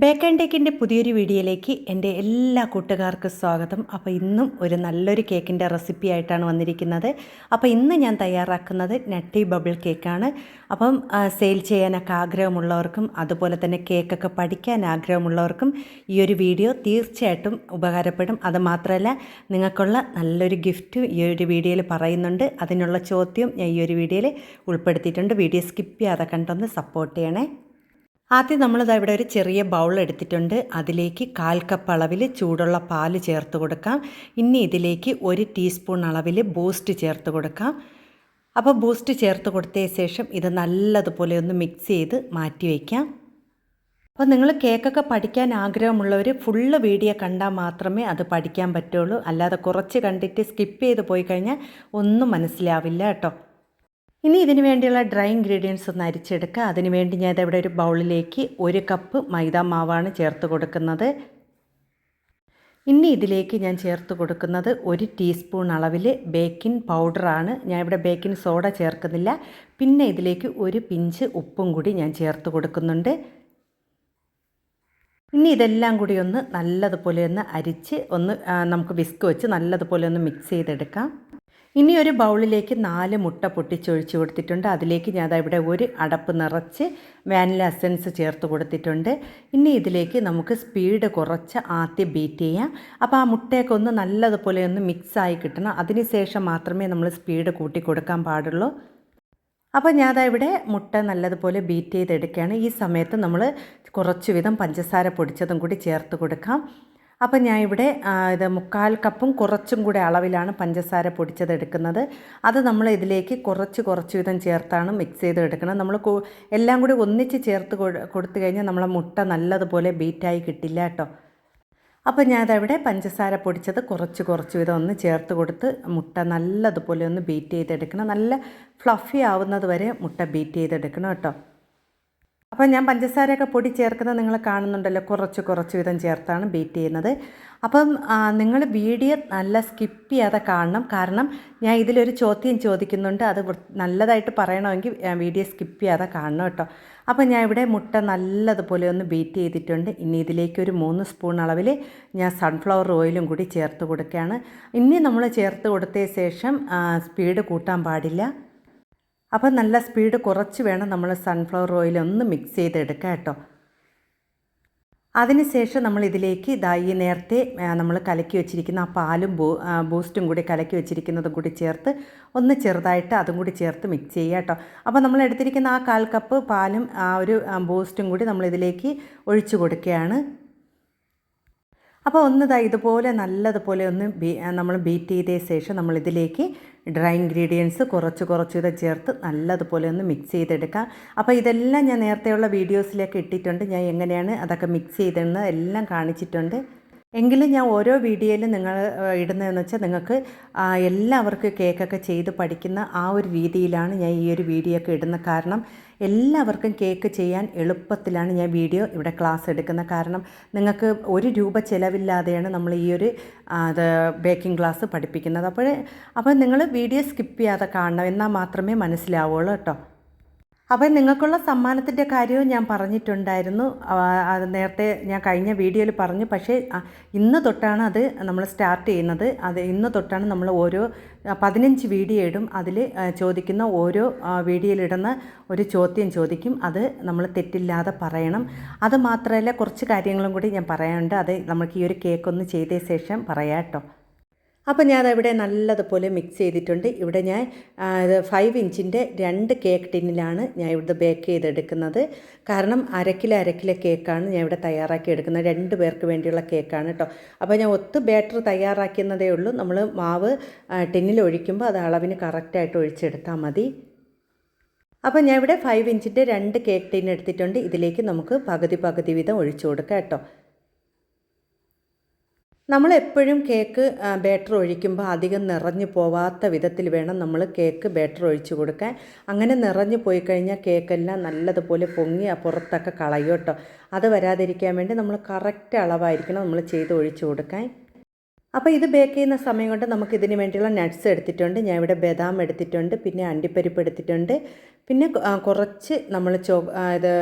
Bake and ടേക്കിന്റെ പുതിയൊരു വീഡിയോയിലേക്ക് എന്റെ എല്ലാ കൂട്ടുകാർക്കും സ്വാഗതം. അപ്പോൾ ഇന്നും ഒരു നല്ലൊരു കേക്കിന്റെ റെസിപ്പി ആയിട്ടാണ് വന്നിരിക്കുന്നത്. അപ്പോൾ ഇന്ന് ഞാൻ തയ്യാറാക്കുന്നത് നട്ടി ബബിൾ കേക്കാണ് അപ്പം സെയിൽ ചെയ്യാനൊക്കെ ആഗ്രഹമുള്ളവർക്കും അതുപോലെ തന്നെ കേക്കൊക്കെ പഠിക്കാൻ ആഗ്രഹമുള്ളവർക്കും ഈ ഒരു വീഡിയോ തീർച്ചയായിട്ടും ഉപകാരപ്പെടും. അത് മാത്രമല്ല നിങ്ങൾക്കുള്ള നല്ലൊരു ഗിഫ്റ്റ് ഈ ഒരു വീഡിയോയിൽ പറയുന്നുണ്ട്. അതിനുള്ള ചോദ്യം ഞാൻ ഈ ഒരു വീഡിയോയിൽ ഉൾപ്പെടുത്തിയിട്ടുണ്ട്. വീഡിയോ സ്കിപ്പ് ചെയ്യാതെ കണ്ടൊന്ന് സപ്പോർട്ട് ചെയ്യണേ. ആദ്യം നമ്മളിതാ ഇവിടെ ഒരു ചെറിയ ബൗൾ എടുത്തിട്ടുണ്ട്. അതിലേക്ക് കാൽ കപ്പ് അളവിൽ ചൂടുള്ള പാൽ ചേർത്ത് കൊടുക്കാം. ഇനി ഇതിലേക്ക് ഒരു ടീസ്പൂൺ അളവിൽ ബൂസ്റ്റ് ചേർത്ത് കൊടുക്കാം. അപ്പോൾ ബൂസ്റ്റ് ചേർത്ത് കൊടുത്തതിന് ശേഷം ഇത് നല്ലതുപോലെ ഒന്ന് മിക്സ് ചെയ്ത് മാറ്റി വയ്ക്കാം അപ്പോൾ നിങ്ങൾ കേക്കൊക്കെ പഠിക്കാൻ ആഗ്രഹമുള്ളവർ ഫുള്ള് വീഡിയോ കണ്ടാൽ മാത്രമേ അത് പഠിക്കാൻ പറ്റുള്ളൂ. അല്ലാതെ കുറച്ച് കണ്ടിട്ട് സ്കിപ്പ് ചെയ്ത് പോയി കഴിഞ്ഞാൽ ഒന്നും മനസ്സിലാവില്ല കേട്ടോ. ഇനി ഇതിന് വേണ്ടിയുള്ള ഡ്രൈ ഇൻഗ്രീഡിയൻസ് ഒന്ന് അരിച്ചെടുക്കുക. അതിന് വേണ്ടി ഞാൻ ഇവിടെ ഒരു ബൗളിലേക്ക് ഒരു കപ്പ് മൈദ മാവാണ് ചേർത്ത് കൊടുക്കുന്നത്. ഇനി ഇതിലേക്ക് ഞാൻ ചേർത്ത് കൊടുക്കുന്നത് ഒരു ടീസ്പൂൺ അളവിൽ ബേക്കിംഗ് പൗഡറാണ്. ഞാൻ ഇവിടെ ബേക്കിംഗ് സോഡ ചേർക്കുന്നില്ല. പിന്നെ ഇതിലേക്ക് ഒരു പിഞ്ച് ഉപ്പും കൂടി ഞാൻ ചേർത്ത് കൊടുക്കുന്നുണ്ട്. ഇനി ഇതെല്ലാം കൂടി ഒന്ന് നല്ലതുപോലെ ഒന്ന് അരിച്ച് ഒന്ന് നമുക്ക് വിസ്ക് വെച്ച് നല്ലതുപോലെ ഒന്ന് മിക്സ് ചെയ്തെടുക്കാം. ഇനി ഒരു ബൗളിലേക്ക് നാല് മുട്ട പൊട്ടിച്ചൊഴിച്ച് കൊടുത്തിട്ടുണ്ട്. അതിലേക്ക് ഞാൻ ഇവിടെ ഒരു അടപ്പ് നിറച്ച് വാനില എസൻസ് ചേർത്ത് കൊടുത്തിട്ടുണ്ട്. ഇനി ഇതിലേക്ക് നമുക്ക് സ്പീഡ് കുറച്ച് ആദ്യം ബീറ്റ് ചെയ്യാം. അപ്പോൾ ആ മുട്ടയൊക്കെ ഒന്ന് നല്ലതുപോലെ ഒന്ന് മിക്സായി കിട്ടണം. അതിന് ശേഷം മാത്രമേ നമ്മൾ സ്പീഡ് കൂട്ടി കൊടുക്കാൻ പാടുള്ളൂ. അപ്പോൾ ഞാൻ ഇവിടെ മുട്ട നല്ലതുപോലെ ബീറ്റ് ചെയ്തെടുക്കുകയാണ്. ഈ സമയത്ത് നമ്മൾ കുറച്ച് വിധം പഞ്ചസാര പൊടിച്ചതും കൂടി ചേർത്ത് കൊടുക്കാം. അപ്പോൾ ഞാൻ ഇവിടെ ഇത് മുക്കാൽ കപ്പും കുറച്ചും കൂടെ അളവിലാണ് പഞ്ചസാര പൊടിച്ചത് എടുക്കുന്നത്. അത് നമ്മൾ ഇതിലേക്ക് കുറച്ച് കുറച്ച് വിധം ചേർത്താണ് മിക്സ് ചെയ്ത് എടുക്കുന്നത്. നമ്മൾ എല്ലാം കൂടി ഒന്നിച്ച് ചേർത്ത് കൊടുത്തു കഴിഞ്ഞാൽ നമ്മളെ മുട്ട നല്ലതുപോലെ ബീറ്റായി കിട്ടില്ല കേട്ടോ. അപ്പോൾ ഞാൻ അതവിടെ പഞ്ചസാര പൊടിച്ചത് കുറച്ച് കുറച്ച് വിധം ഒന്ന് ചേർത്ത് കൊടുത്ത് മുട്ട നല്ലതുപോലെ ഒന്ന് ബീറ്റ് ചെയ്തെടുക്കണം. നല്ല ഫ്ലഫി ആവുന്നത് വരെ മുട്ട ബീറ്റ് ചെയ്തെടുക്കണം കേട്ടോ. അപ്പോൾ ഞാൻ പഞ്ചസാരയൊക്കെ പൊടി ചേർക്കുന്നത് നിങ്ങൾ കാണുന്നുണ്ടല്ലോ. കുറച്ച് കുറച്ച് വിധം ചേർത്താണ് ബീറ്റ് ചെയ്യുന്നത്. അപ്പം നിങ്ങൾ വീഡിയോ നല്ല സ്കിപ്പ് ചെയ്യാതെ കാണണം. കാരണം ഞാൻ ഇതിലൊരു ചോദ്യം ചോദിക്കുന്നുണ്ട്. അത് നല്ലതായിട്ട് പറയണമെങ്കിൽ വീഡിയോ സ്കിപ്പ് ചെയ്യാതെ കാണണം കേട്ടോ. അപ്പോൾ ഞാൻ ഇവിടെ മുട്ട നല്ലതുപോലെ ഒന്ന് ബീറ്റ് ചെയ്തിട്ടുണ്ട്. ഇനി ഇതിലേക്ക് ഒരു മൂന്ന് സ്പൂൺ അളവിൽ ഞാൻ സൺഫ്ലവർ ഓയിലും കൂടി ചേർത്ത് കൊടുക്കുകയാണ്. ഇനി നമ്മൾ ചേർത്ത് കൊടുത്തതിന് ശേഷം സ്പീഡ് കൂട്ടാൻ പാടില്ല. അപ്പോൾ നല്ല സ്പീഡ് കുറച്ച് വേണം നമ്മൾ സൺഫ്ലവർ ഓയിൽ ഒന്ന് മിക്സ് ചെയ്തെടുക്കുക കേട്ടോ. അതിനുശേഷം നമ്മൾ ഇതിലേക്ക് ഇതാ ഈ നേരത്തെ നമ്മൾ കലക്കി വെച്ചിരിക്കുന്ന ആ പാലും ബൂ ബൂസ്റ്റും കൂടി കലക്കി വെച്ചിരിക്കുന്നതും കൂടി ചേർത്ത് ഒന്ന് ചെറുതായിട്ട് അതും കൂടി ചേർത്ത് മിക്സ് ചെയ്യുക കേട്ടോ. അപ്പോൾ നമ്മൾ എടുത്തിരിക്കുന്ന ആ കാൽ കപ്പ് പാലും ആ ഒരു ബൂസ്റ്റും കൂടി നമ്മൾ ഇതിലേക്ക് ഒഴിച്ചു കൊടുക്കുകയാണ്. അപ്പോൾ ഒന്ന് ഇതാ ഇതുപോലെ നല്ലതുപോലെ ഒന്ന് നമ്മൾ ബീറ്റ് ചെയ്ത ശേഷം നമ്മൾ ഇതിലേക്ക് ഡ്രൈ ഇൻഗ്രീഡിയൻസ് കുറച്ച് കുറച്ച് ഇത് ചേർത്ത് നല്ലതുപോലെ ഒന്ന് മിക്സ് ചെയ്തെടുക്കാം. അപ്പോൾ ഇതെല്ലാം ഞാൻ നേരത്തെയുള്ള വീഡിയോസിലേക്ക് ഇട്ടിട്ടുണ്ട്. ഞാൻ എങ്ങനെയാണ് അതൊക്കെ മിക്സ് ചെയ്തതെന്ന് എല്ലാം കാണിച്ചിട്ടുണ്ട്. എങ്കിലും ഞാൻ ഓരോ വീഡിയോയിലും നിങ്ങൾ ഇടുന്നതെന്ന് വെച്ചാൽ നിങ്ങൾക്ക് എല്ലാവർക്കും കേക്കൊക്കെ ചെയ്ത് പഠിക്കുന്ന ആ ഒരു രീതിയിലാണ് ഞാൻ ഈ ഒരു വീഡിയോ ഒക്കെ ഇടുന്നത്. കാരണം എല്ലാവർക്കും കേക്ക് ചെയ്യാൻ എളുപ്പത്തിലാണ് ഞാൻ വീഡിയോ ഇവിടെ ക്ലാസ് എടുക്കുന്നത്. കാരണം നിങ്ങൾക്ക് ഒരു രൂപ ചിലവില്ലാതെയാണ് നമ്മൾ ഈ ഒരു അത് ബേക്കിംഗ് ക്ലാസ് പഠിപ്പിക്കുന്നത്. അപ്പോൾ അപ്പോൾ നിങ്ങൾ വീഡിയോ സ്കിപ്പ് ചെയ്യാതെ കാണണം. എന്നാൽ മാത്രമേ മനസ്സിലാവുള്ളൂ കേട്ടോ. അപ്പം നിങ്ങൾക്കുള്ള സമ്മാനത്തിന്റെ കാര്യവും ഞാൻ പറഞ്ഞിട്ടുണ്ടായിരുന്നു. അത് നേരത്തെ ഞാൻ കഴിഞ്ഞ വീഡിയോയിൽ പറഞ്ഞു. പക്ഷേ ഇന്ന് തൊട്ടാണ് അത് നമ്മൾ സ്റ്റാർട്ട് ചെയ്യുന്നത്. അത് ഇന്ന് തൊട്ടാണ് നമ്മൾ ഓരോ പതിനഞ്ച് വീഡിയോ ഇടും അതിൽ ചോദിക്കുന്ന ഓരോ വീഡിയോയിലിടുന്ന ഒരു ചോദ്യം ചോദിക്കും. അത് നമ്മൾ തെറ്റില്ലാതെ പറയണം. അത് മാത്രമല്ല കുറച്ച് കാര്യങ്ങളും കൂടി ഞാൻ പറയാനുണ്ട്. അത് നമുക്ക് ഈ ഒരു കേക്ക് ഒന്ന് ചെയ്ത ശേഷം പറയാം കേട്ടോ. അപ്പോൾ ഞാൻ ഇവിടെ നല്ലതുപോലെ മിക്സ് ചെയ്തിട്ടുണ്ട്. ഇവിടെ ഞാൻ ഫൈവ് ഇഞ്ചിന്റെ രണ്ട് കേക്ക് ടിന്നിലാണ് ഞാൻ ഇവിടെ ബേക്ക് ചെയ്തെടുക്കുന്നത്. കാരണം അരക്കിലെ അരക്കിലെ കേക്കാണ് ഞാൻ ഇവിടെ തയ്യാറാക്കി എടുക്കുന്നത്. രണ്ട് പേർക്ക് വേണ്ടിയുള്ള കേക്കാണ് കേട്ടോ അപ്പോൾ ഞാൻ ഒത്ത് ബാറ്റർ തയ്യാറാക്കുന്നതേ ഉള്ളൂ. നമ്മൾ മാവ് ടിന്നിൽ ഒഴിക്കുമ്പോൾ അത് അളവിന് കറക്റ്റായിട്ട് ഒഴിച്ചെടുത്താൽ മതി. അപ്പോൾ ഞാൻ ഇവിടെ ഫൈവ് ഇഞ്ചിന്റെ രണ്ട് കേക്ക് ടിൻ എടുത്തിട്ടുണ്ട്. ഇതിലേക്ക് നമുക്ക് പകുതി പകുതി വീതം ഒഴിച്ചു കൊടുക്കാം കേട്ടോ നമ്മൾ എപ്പോഴും കേക്ക് ബാറ്റർ ഒഴിക്കുമ്പോൾ അധികം നിറഞ്ഞു പോവാത്ത വിധത്തിൽ വേണം നമ്മൾ കേക്ക് ബാറ്റർ ഒഴിച്ചു കൊടുക്കാൻ. അങ്ങനെ നിറഞ്ഞു പോയി കഴിഞ്ഞാൽ കേക്കെല്ലാം നല്ലതുപോലെ പൊങ്ങി ആ പുറത്തൊക്കെ കളയും അത് വരാതിരിക്കാൻ വേണ്ടി നമ്മൾ കറക്റ്റ് അളവായിരിക്കണം നമ്മൾ ചെയ്ത് ഒഴിച്ചു കൊടുക്കാൻ. അപ്പോൾ ഇത് ബേക്ക് ചെയ്യുന്ന സമയം കൊണ്ട് നമുക്ക് ഇതിന് വേണ്ടിയുള്ള നട്ട്സ് എടുത്തിട്ടുണ്ട്. ഞാൻ ഇവിടെ ബദാം എടുത്തിട്ടുണ്ട് പിന്നെ അണ്ടിപ്പരിപ്പ് എടുത്തിട്ടുണ്ട്. പിന്നെ കുറച്ച് നമ്മൾ ചോ ഇത്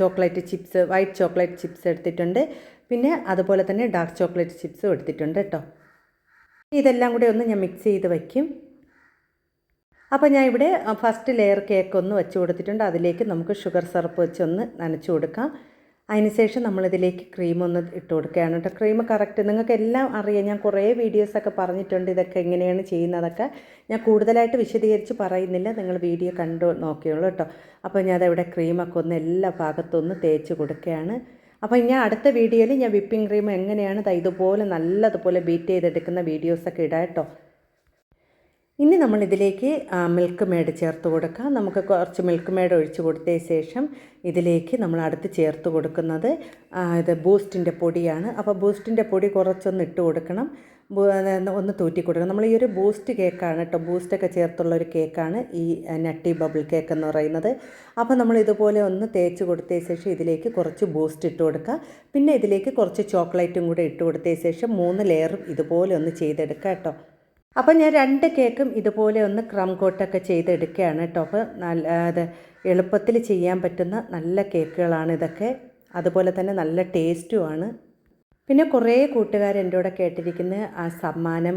chocolate chips white chocolate chips എടുത്തിട്ടുണ്ട്. പിന്നെ അതുപോലെ തന്നെ ഡാർക്ക് ചോക്ലേറ്റ് ചിപ്സും എടുത്തിട്ടുണ്ട് കേട്ടോ ഇതെല്ലാം കൂടി ഒന്ന് ഞാൻ മിക്സ് ചെയ്ത് വയ്ക്കും. അപ്പോൾ ഞാൻ ഇവിടെ ഫസ്റ്റ് ലെയർ കേക്ക് ഒന്ന് വെച്ച് കൊടുത്തിട്ടുണ്ട്. അതിലേക്ക് നമുക്ക് ഷുഗർ സിറപ്പ് വെച്ച് ഒന്ന് നനച്ചു കൊടുക്കാം. അതിനുശേഷം നമ്മളിതിലേക്ക് ക്രീം ഒന്ന് ഇട്ട് കൊടുക്കുകയാണ് കേട്ടോ ക്രീം കറക്റ്റ് നിങ്ങൾക്ക് എല്ലാം അറിയാം. ഞാൻ കുറേ വീഡിയോസൊക്കെ പറഞ്ഞിട്ടുണ്ട് ഇതൊക്കെ എങ്ങനെയാണ് ചെയ്യുന്നതൊക്കെ. ഞാൻ കൂടുതലായിട്ട് വിശദീകരിച്ച് പറയുന്നില്ല. നിങ്ങൾ വീഡിയോ കണ്ടു നോക്കിയുള്ളൂ കേട്ടോ അപ്പോൾ ഞാൻ അതവിടെ ക്രീമൊക്കെ ഒന്ന് എല്ലാ ഭാഗത്തും ഒന്ന് തേച്ച് കൊടുക്കുകയാണ്. അപ്പോൾ ഞാൻ അടുത്ത വീഡിയോയിൽ ഞാൻ വിപ്പിംഗ് ക്രീം എങ്ങനെയാണ് ഇതുപോലെ നല്ലതുപോലെ ബീറ്റ് ചെയ്തെടുക്കുന്ന വീഡിയോസൊക്കെ ഇടാം കേട്ടോ. ഇനി നമ്മൾ ഇതിലേക്ക് മിൽക്ക് മേഡ് ചേർത്ത് കൊടുക്കാം. നമുക്ക് കുറച്ച് മിൽക്ക് മേഡ് ഒഴിച്ച് കൊടുത്ത ശേഷം ഇതിലേക്ക് നമ്മൾ അടുത്ത് ചേർത്ത് കൊടുക്കുന്നത് ഇത് ബൂസ്റ്റിന്റെ പൊടിയാണ്. അപ്പോൾ ബൂസ്റ്റിന്റെ പൊടി കുറച്ചൊന്ന് ഇട്ട് കൊടുക്കണം. ഒന്ന് തൂറ്റി കൊടുക്കണം. നമ്മൾ ഈ ഒരു ബൂസ്റ്റ് കേക്കാണ് കേട്ടോ ബൂസ്റ്റൊക്കെ ചേർത്തുള്ള ഒരു കേക്കാണ് ഈ നട്ടി ബബിൾ കേക്ക് എന്ന് പറയുന്നത്. അപ്പോൾ നമ്മൾ ഇതുപോലെ ഒന്ന് തേച്ച് കൊടുത്തതിന് ശേഷം ഇതിലേക്ക് കുറച്ച് ബൂസ്റ്റ് ഇട്ട് കൊടുക്കുക. പിന്നെ ഇതിലേക്ക് കുറച്ച് ചോക്ലേറ്റും കൂടെ ഇട്ട് കൊടുത്തതിന് ശേഷം മൂന്ന് ലെയറും ഇതുപോലെ ഒന്ന് ചെയ്തെടുക്കുക കേട്ടോ അപ്പോൾ ഞാൻ രണ്ട് കേക്കും ഇതുപോലെ ഒന്ന് ക്രം കോട്ടൊക്കെ ചെയ്തെടുക്കുകയാണ് കേട്ടോ അപ്പോൾ നല്ല അത് എളുപ്പത്തിൽ ചെയ്യാൻ പറ്റുന്ന നല്ല കേക്കുകളാണ് ഇതൊക്കെ. അതുപോലെ തന്നെ നല്ല ടേസ്റ്റുമാണ് പിന്നെ കുറേ കൂട്ടുകാർ എന്റെ കൂടെ കേട്ടിരിക്കുന്നത് ആ സമ്മാനം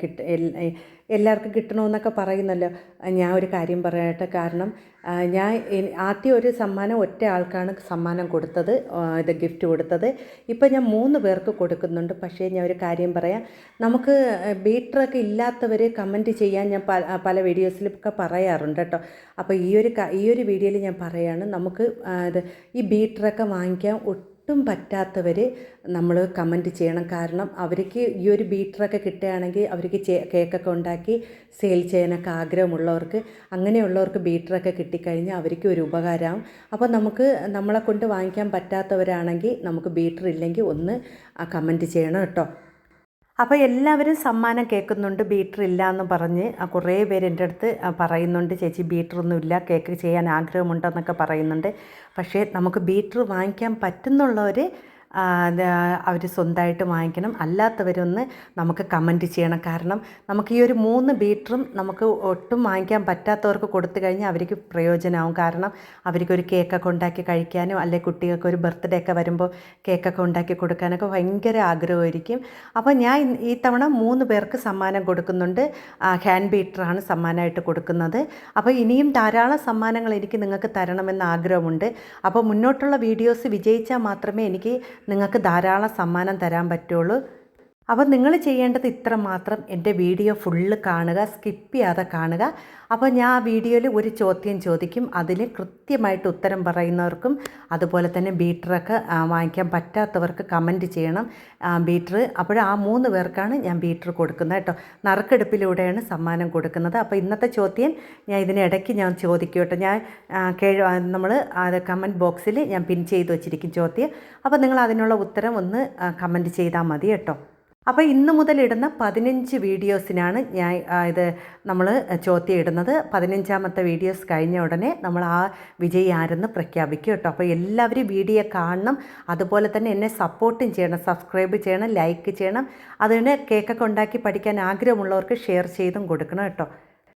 കിട്ട എല്ലാവർക്കും കിട്ടണമെന്നൊക്കെ പറയുന്നല്ലോ. ഞാൻ ഒരു കാര്യം പറയട്ടെ കാരണം ഞാൻ ആദ്യം ഒരു സമ്മാനം ഒറ്റ ആൾക്കാണ് സമ്മാനം കൊടുത്തത് ഇത് ഗിഫ്റ്റ് കൊടുത്തത്. ഇപ്പം ഞാൻ മൂന്ന് പേർക്ക് കൊടുക്കുന്നുണ്ട്. പക്ഷേ ഞാൻ ഒരു കാര്യം പറയാം. നമുക്ക് ബീറ്ററൊക്കെ ഇല്ലാത്തവർ കമന്റ് ചെയ്യാൻ ഞാൻ പല പല വീഡിയോസിലൊക്കെ പറയാറുണ്ട് കേട്ടോ. അപ്പോൾ ഈ ഒരു ഈ ഒരു വീഡിയോയിൽ ഞാൻ പറയാണ് നമുക്ക് ഇത് ഈ ബീറ്ററൊക്കെ വാങ്ങിക്കാൻ ഒട്ടും പറ്റാത്തവർ നമ്മൾ കമന്റ് ചെയ്യണം. കാരണം അവർക്ക് ഈ ഒരു ബീറ്ററൊക്കെ കിട്ടുകയാണെങ്കിൽ അവർക്ക് കേക്കൊക്കെ ഉണ്ടാക്കി സെയിൽ ചെയ്യാനൊക്കെ ആഗ്രഹമുള്ളവർക്ക് അങ്ങനെയുള്ളവർക്ക് ബീറ്ററൊക്കെ കിട്ടിക്കഴിഞ്ഞാൽ അവർക്ക് ഒരു ഉപകാരമാവും. അപ്പോൾ നമുക്ക് നമ്മളെ കൊണ്ട് വാങ്ങിക്കാൻ പറ്റാത്തവരാണെങ്കിൽ നമുക്ക് ബീറ്റർ ഇല്ലെങ്കിൽ ഒന്ന് കമന്റ് ചെയ്യണം കേട്ടോ. അപ്പോൾ എല്ലാവരും സമ്മാനം കേൾക്കുന്നുണ്ട് ബീറ്റർ ഇല്ല എന്ന് പറഞ്ഞ് കുറേ പേര് എന്റെ അടുത്ത് പറയുന്നുണ്ട് ചേച്ചി ബീറ്ററൊന്നും ഇല്ല കേക്ക് ചെയ്യാൻ ആഗ്രഹമുണ്ടെന്നൊക്കെ പറയുന്നുണ്ട്. പക്ഷേ നമുക്ക് ബീറ്റർ വാങ്ങിക്കാൻ പറ്റുന്നുള്ളവർ അവർ സ്വന്തമായിട്ട് വാങ്ങിക്കണം. അല്ലാത്തവരൊന്ന് നമുക്ക് കമന്റ് ചെയ്യണം. കാരണം നമുക്ക് ഈ ഒരു മൂന്ന് ബീറ്ററും നമുക്ക് ഒട്ടും വാങ്ങിക്കാൻ പറ്റാത്തവർക്ക് കൊടുത്തു കഴിഞ്ഞാൽ അവർക്ക് പ്രയോജനമാവും കാരണം അവർക്കൊരു കേക്കൊക്കെ ഉണ്ടാക്കി കഴിക്കാനും അല്ലെങ്കിൽ കുട്ടികൾക്ക് ഒരു ബർത്ത്ഡേ ഒക്കെ വരുമ്പോൾ കേക്കൊക്കെ ഉണ്ടാക്കി കൊടുക്കാനൊക്കെ ഭയങ്കര ആഗ്രഹമായിരിക്കും. അപ്പോൾ ഞാൻ ഈ തവണ മൂന്ന് പേർക്ക് സമ്മാനം കൊടുക്കുന്നുണ്ട്. ഹാൻഡ് ബീറ്ററാണ് സമ്മാനമായിട്ട് കൊടുക്കുന്നത്. അപ്പോൾ ഇനിയും ധാരാളം സമ്മാനങ്ങൾ എനിക്ക് നിങ്ങൾക്ക് തരണമെന്ന് ആഗ്രഹമുണ്ട്. അപ്പോൾ മുന്നോട്ടുള്ള വീഡിയോസ് വിജയിച്ചാൽ മാത്രമേ എനിക്ക് നിങ്ങൾക്ക് ധാരാളം സമ്മാനം തരാൻ പറ്റുള്ളൂ. അപ്പോൾ നിങ്ങൾ ചെയ്യേണ്ടത് ഇത്ര മാത്രം എന്റെ വീഡിയോ ഫുള്ള് കാണുക സ്കിപ്പ് ചെയ്യാതെ കാണുക. അപ്പോൾ ഞാൻ ആ വീഡിയോയിൽ ഒരു ചോദ്യം ചോദിക്കും. അതിൽ കൃത്യമായിട്ട് ഉത്തരം പറയുന്നവർക്കും അതുപോലെ തന്നെ ബീറ്ററൊക്കെ വാങ്ങിക്കാൻ പറ്റാത്തവർക്ക് കമന്റ് ചെയ്യണം. ബീറ്റർ അപ്പോൾ ആ മൂന്ന് പേർക്കാണ് ഞാൻ ബീറ്റർ കൊടുക്കുന്നത് കേട്ടോ. നറുക്കെടുപ്പിലൂടെയാണ് സമ്മാനം കൊടുക്കുന്നത്. അപ്പോൾ ഇന്നത്തെ ചോദ്യം ഞാൻ ഇതിനിടയ്ക്ക് ഞാൻ ചോദിക്കും കേട്ടോ. ഞാൻ കേഴ് നമ്മൾ കമന്റ് ബോക്സിൽ ഞാൻ പിൻ ചെയ്ത് വെച്ചിരിക്കും ചോദ്യം. അപ്പോൾ നിങ്ങൾ അതിനുള്ള ഉത്തരം ഒന്ന് കമന്റ് ചെയ്താൽ മതി കേട്ടോ. അപ്പോൾ ഇന്ന് മുതൽ ഇടുന്ന പതിനഞ്ച് വീഡിയോസിനാണ് ഞാൻ ഇത് നമ്മൾ ചോദ്യം ഇടുന്നത് പതിനഞ്ചാമത്തെ വീഡിയോസ് കഴിഞ്ഞ ഉടനെ നമ്മൾ ആ വിജയി ആരെന്ന് പ്രഖ്യാപിക്കും കേട്ടോ. അപ്പോൾ എല്ലാവരും വീഡിയോ കാണണം. അതുപോലെ തന്നെ എന്നെ സപ്പോർട്ടും ചെയ്യണം. സബ്സ്ക്രൈബ് ചെയ്യണം ലൈക്ക് ചെയ്യണം. അതിന് കേക്കൊക്കെ ഉണ്ടാക്കി പഠിക്കാൻ ആഗ്രഹമുള്ളവർക്ക് ഷെയർ ചെയ്തും കൊടുക്കണം കേട്ടോ.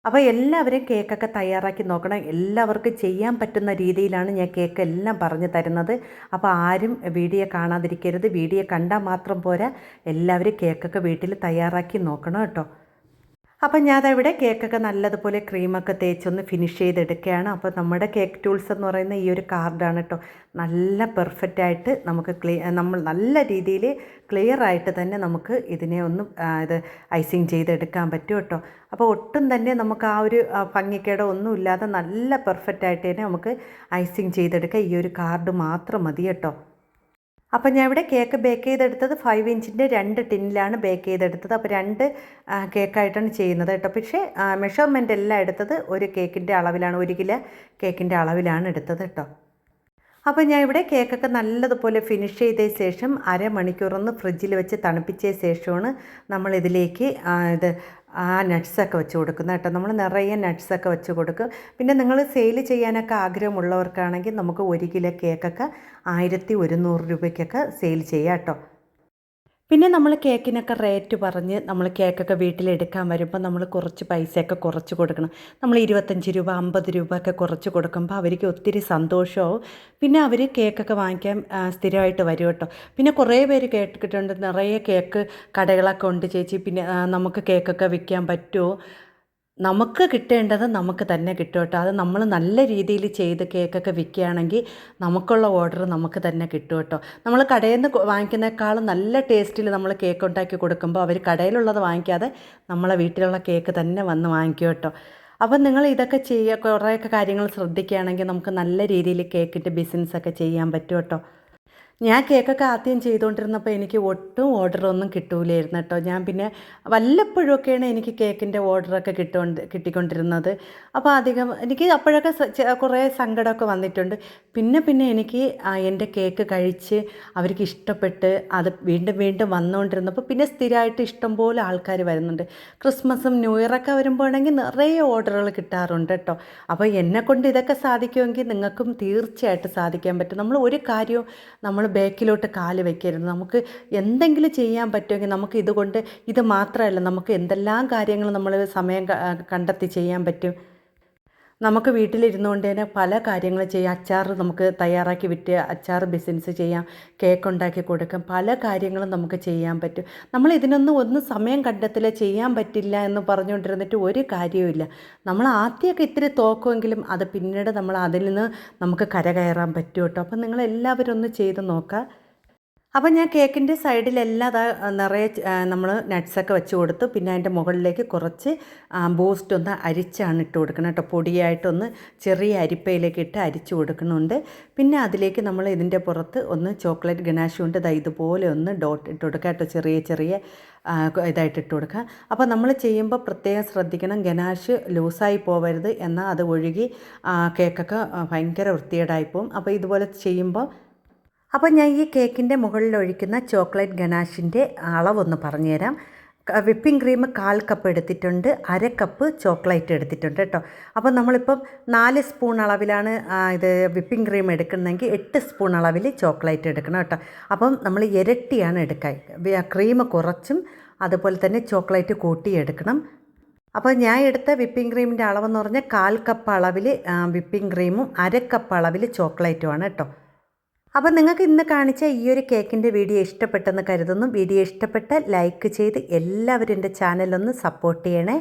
അപ്പോൾ എല്ലാവരും കേക്കൊക്കെ തയ്യാറാക്കി നോക്കണം. എല്ലാവർക്കും ചെയ്യാൻ പറ്റുന്ന രീതിയിലാണ് ഞാൻ കേക്ക് എല്ലാം പറഞ്ഞു തരുന്നത്. അപ്പോൾ ആരും വീഡിയോ കാണാതിരിക്കരുത്. വീഡിയോ കണ്ടാൽ മാത്രം പോരാ. എല്ലാവരും കേക്കൊക്കെ വീട്ടിൽ തയ്യാറാക്കി നോക്കണം കേട്ടോ. അപ്പം ഞാൻ ഇവിടെ കേക്കൊക്കെ നല്ലതുപോലെ ക്രീമൊക്കെ തേച്ചൊന്ന് ഫിനിഷ് ചെയ്തെടുക്കുകയാണ്. അപ്പോൾ നമ്മുടെ കേക്ക് ടൂൾസ് എന്ന് പറയുന്ന ഈ ഒരു കാർഡാണ് കേട്ടോ. നല്ല പെർഫെക്റ്റ് ആയിട്ട് നമുക്ക് ക്ലീ നമ്മൾ നല്ല രീതിയിൽ ക്ലിയർ ആയിട്ട് തന്നെ നമുക്ക് ഇതിനെ ഒന്ന് ഇത് ഐസിങ് ചെയ്തെടുക്കാൻ പറ്റും കേട്ടോ. അപ്പോൾ ഒട്ടും തന്നെ നമുക്ക് ആ ഒരു ഭംഗിക്കേടോ ഒന്നും ഇല്ലാതെ നല്ല പെർഫെക്റ്റ് ആയിട്ട് തന്നെ നമുക്ക് ഐസിങ് ചെയ്തെടുക്കാം ഈ ഒരു കാർഡ് മാത്രം മതി കേട്ടോ. അപ്പോൾ ഞാൻ ഇവിടെ കേക്ക് ബേക്ക് ചെയ്തെടുത്തത് ഫൈവ് ഇഞ്ചിന്റെ രണ്ട് ടിന്നിലാണ് ബേക്ക് ചെയ്തെടുത്തത്. അപ്പോൾ രണ്ട് കേക്കായിട്ടാണ് ചെയ്യുന്നത് കേട്ടോ. പക്ഷേ മെഷർമെന്റ് എല്ലാം എടുത്തത് ഒരു കേക്കിന്റെ അളവിലാണ് ഒരു കിലോ കേക്കിന്റെ അളവിലാണ് എടുത്തത് കേട്ടോ. അപ്പോൾ ഞാൻ ഇവിടെ കേക്കൊക്കെ നല്ലതുപോലെ ഫിനിഷ് ചെയ്ത ശേഷം അരമണിക്കൂറൊന്ന് ഫ്രിഡ്ജിൽ വെച്ച് തണുപ്പിച്ച ശേഷമാണ് നമ്മളിതിലേക്ക് ഇത് ആ നട്ട്സൊക്കെ വെച്ച് കൊടുക്കുന്ന കേട്ടോ. നമ്മൾ നിറയെ നട്ട്സൊക്കെ വെച്ച് കൊടുക്കും. പിന്നെ നിങ്ങൾ സെയിൽ ചെയ്യാനൊക്കെ ആഗ്രഹമുള്ളവർക്കാണെങ്കിൽ നമുക്ക് ഒരു കിലോ കേക്കൊക്കെ ആയിരത്തി ഒരുന്നൂറ് രൂപയ്ക്കൊക്കെ സെയിൽ ചെയ്യാം കേട്ടോ. പിന്നെ നമ്മൾ കേക്കിനൊക്കെ റേറ്റ് പറഞ്ഞ് നമ്മൾ കേക്കൊക്കെ വീട്ടിലെടുക്കാൻ വരുമ്പോൾ നമ്മൾ കുറച്ച് പൈസയൊക്കെ കുറച്ച് കൊടുക്കണം. നമ്മൾ ഇരുപത്തഞ്ച് രൂപ അമ്പത് രൂപ ഒക്കെ കുറച്ച് കൊടുക്കുമ്പോൾ അവർക്ക് ഒത്തിരി സന്തോഷമാവും. പിന്നെ അവർ കേക്കൊക്കെ വാങ്ങിക്കാൻ സ്ഥിരമായിട്ട് വരും കേട്ടോ. പിന്നെ കുറേ പേര് കേട്ടിട്ടുണ്ട്. നിറയെ കേക്ക് കടകളൊക്കെ ഉണ്ട് ചേച്ചി. പിന്നെ നമുക്ക് കേക്കൊക്കെ വിൽക്കാൻ പറ്റുമോ? നമുക്ക് കിട്ടേണ്ടത് നമുക്ക് തന്നെ കിട്ടും കേട്ടോ. അത് നമ്മൾ നല്ല രീതിയിൽ ചെയ്ത് കേക്കൊക്കെ വിൽക്കുകയാണെങ്കിൽ നമുക്കുള്ള ഓർഡർ നമുക്ക് തന്നെ കിട്ടും കേട്ടോ. നമ്മൾ കടയിൽ നിന്ന് വാങ്ങിക്കുന്നേക്കാളും നല്ല ടേസ്റ്റിൽ നമ്മൾ കേക്ക് ഉണ്ടാക്കി കൊടുക്കുമ്പോൾ അവർ കടയിലുള്ളത് വാങ്ങിക്കാതെ നമ്മളെ വീട്ടിലുള്ള കേക്ക് തന്നെ വന്ന് വാങ്ങിക്കും കേട്ടോ. അപ്പം നിങ്ങൾ ഇതൊക്കെ ചെയ്യുക കുറേയൊക്കെ കാര്യങ്ങൾ ശ്രദ്ധിക്കുകയാണെങ്കിൽ നമുക്ക് നല്ല രീതിയിൽ കേക്കിന്റെ ബിസിനസ്സൊക്കെ ചെയ്യാൻ പറ്റും കേട്ടോ. ഞാൻ കേക്കൊക്കെ ആദ്യം ചെയ്തുകൊണ്ടിരുന്നപ്പോൾ എനിക്ക് ഒട്ടും ഓർഡറൊന്നും കിട്ടൂലായിരുന്നു കേട്ടോ. ഞാൻ പിന്നെ വല്ലപ്പോഴൊക്കെയാണ് എനിക്ക് കേക്കിന്റെ ഓർഡറൊക്കെ കിട്ടുകൊണ്ട് കിട്ടിക്കൊണ്ടിരുന്നത്. അപ്പോൾ അധികം എനിക്ക് അപ്പോഴൊക്കെ കുറേ സങ്കടമൊക്കെ വന്നിട്ടുണ്ട്. പിന്നെ പിന്നെ എനിക്ക് എന്റെ കേക്ക് കഴിച്ച് അവർക്ക് ഇഷ്ടപ്പെട്ട് അത് വീണ്ടും വീണ്ടും വന്നുകൊണ്ടിരുന്നപ്പോൾ പിന്നെ സ്ഥിരമായിട്ട് ഇഷ്ടംപോലെ ആൾക്കാർ വരുന്നുണ്ട്. ക്രിസ്മസും ന്യൂ ഇയറൊക്കെ വരുമ്പോഴാണെങ്കിൽ നിറയെ ഓർഡറുകൾ കിട്ടാറുണ്ട് കേട്ടോ. അപ്പോൾ എന്നെക്കൊണ്ട് ഇതൊക്കെ സാധിക്കുമെങ്കിൽ നിങ്ങൾക്കും തീർച്ചയായിട്ടും സാധിക്കാൻ പറ്റും. നമ്മൾ ഒരു കാര്യവും നമ്മൾ ബാക്കിലോട്ട് കാൽ വയ്ക്കരുത് നമുക്ക് എന്തെങ്കിലും ചെയ്യാൻ പറ്റുമെങ്കിൽ നമുക്ക് ഇതുകൊണ്ട് ഇത് മാത്രമല്ല നമുക്ക് എന്തെല്ലാം കാര്യങ്ങൾ നമ്മൾ സമയം കണ്ടെത്തി ചെയ്യാൻ പറ്റും? നമുക്ക് വീട്ടിലിരുന്നുകൊണ്ട് തന്നെ പല കാര്യങ്ങൾ ചെയ്യാം. അച്ചാർ നമുക്ക് തയ്യാറാക്കി വിറ്റ് അച്ചാർ ബിസിനസ് ചെയ്യാം. കേക്ക് ഉണ്ടാക്കി കൊടുക്കാം. പല കാര്യങ്ങളും നമുക്ക് ചെയ്യാൻ പറ്റും. നമ്മൾ ഇതിനൊന്നും ഒന്നും സമയം കണ്ടെത്തില്ല ചെയ്യാൻ പറ്റില്ല എന്ന് പറഞ്ഞുകൊണ്ടിരുന്നിട്ട് ഒരു കാര്യവുമില്ല നമ്മൾ ആദ്യമൊക്കെ ഇത്തിരി തോക്കുമെങ്കിലും അത് പിന്നീട് നമ്മൾ അതിൽ നിന്ന് നമുക്ക് കരകയറാൻ പറ്റും കേട്ടോ. അപ്പം നിങ്ങൾ എല്ലാവരും ഒന്ന് ചെയ്ത് നോക്കുക. അപ്പം ഞാൻ കേക്കിന്റെ സൈഡിലെല്ലാം അതാ നിറയെ നമ്മൾ നട്ട്സൊക്കെ വെച്ച് കൊടുത്തു പിന്നെ അതിന്റെ മുകളിലേക്ക് കുറച്ച് ബൂസ്റ്റ് ഒന്ന് അരിച്ചാണ് ഇട്ട് കൊടുക്കണം കേട്ടോ. പൊടിയായിട്ടൊന്ന് ചെറിയ അരിപ്പയിലേക്ക് ഇട്ട് അരിച്ചു കൊടുക്കുന്നുണ്ട് പിന്നെ അതിലേക്ക് നമ്മൾ ഇതിന്റെ പുറത്ത് ഒന്ന് ചോക്ലേറ്റ് ഗണാഷ് കൊണ്ട് ദാ ഇതുപോലെ ഒന്ന് ഡോട്ട് ഇട്ട് കൊടുക്കുക കേട്ടോ. ചെറിയ ചെറിയ ഇതായിട്ട് ഇട്ട് കൊടുക്കുക അപ്പോൾ നമ്മൾ ചെയ്യുമ്പോൾ പ്രത്യേകം ശ്രദ്ധിക്കണം. ഗനാഷ് ലൂസായി പോവരുത്. എന്നാൽ അത് ഒഴുകി കേക്കൊക്കെ ഭയങ്കര വൃത്തികേടായിപ്പോവും അപ്പോൾ ഇതുപോലെ ചെയ്യുമ്പോൾ അപ്പോൾ ഞാൻ ഈ കേക്കിന്റെ മുകളിൽ ഒഴിക്കുന്ന ചോക്ലേറ്റ് ഗനാഷിന്റെ അളവൊന്ന് പറഞ്ഞുതരാം. വിപ്പിംഗ് ക്രീം കാൽ കപ്പ് എടുത്തിട്ടുണ്ട് അര കപ്പ് ചോക്ലേറ്റ് എടുത്തിട്ടുണ്ട് കേട്ടോ. അപ്പോൾ നമ്മളിപ്പം നാല് സ്പൂൺ അളവിലാണ് ഇത് വിപ്പിംഗ് ക്രീം എടുക്കുന്നതെങ്കിൽ എട്ട് സ്പൂൺ അളവിൽ ചോക്ലേറ്റ് എടുക്കണം കേട്ടോ. അപ്പം നമ്മൾ ഇരട്ടിയാണ് എടുക്കുക ക്രീം കുറച്ചും അതുപോലെ തന്നെ ചോക്ലേറ്റ് കൂട്ടി എടുക്കണം. അപ്പോൾ ഞാൻ എടുത്ത വിപ്പിംഗ് ക്രീമിന്റെ അളവെന്ന് പറഞ്ഞാൽ കാൽ കപ്പ് അളവിൽ വിപ്പിംഗ് ക്രീമും അര കപ്പ് അളവിൽ ചോക്ലേറ്റുമാണ് കേട്ടോ. അപ്പോൾ നിങ്ങൾക്ക് ഇന്ന് കാണിച്ച ഈ ഒരു കേക്കിന്റെ വീഡിയോ ഇഷ്ടപ്പെട്ടെന്ന് കരുതുന്നു. വീഡിയോ ഇഷ്ടപ്പെട്ടാൽ ലൈക്ക് ചെയ്ത് എല്ലാവരും എന്റെ ചാനലൊന്ന് സപ്പോർട്ട് ചെയ്യണേ.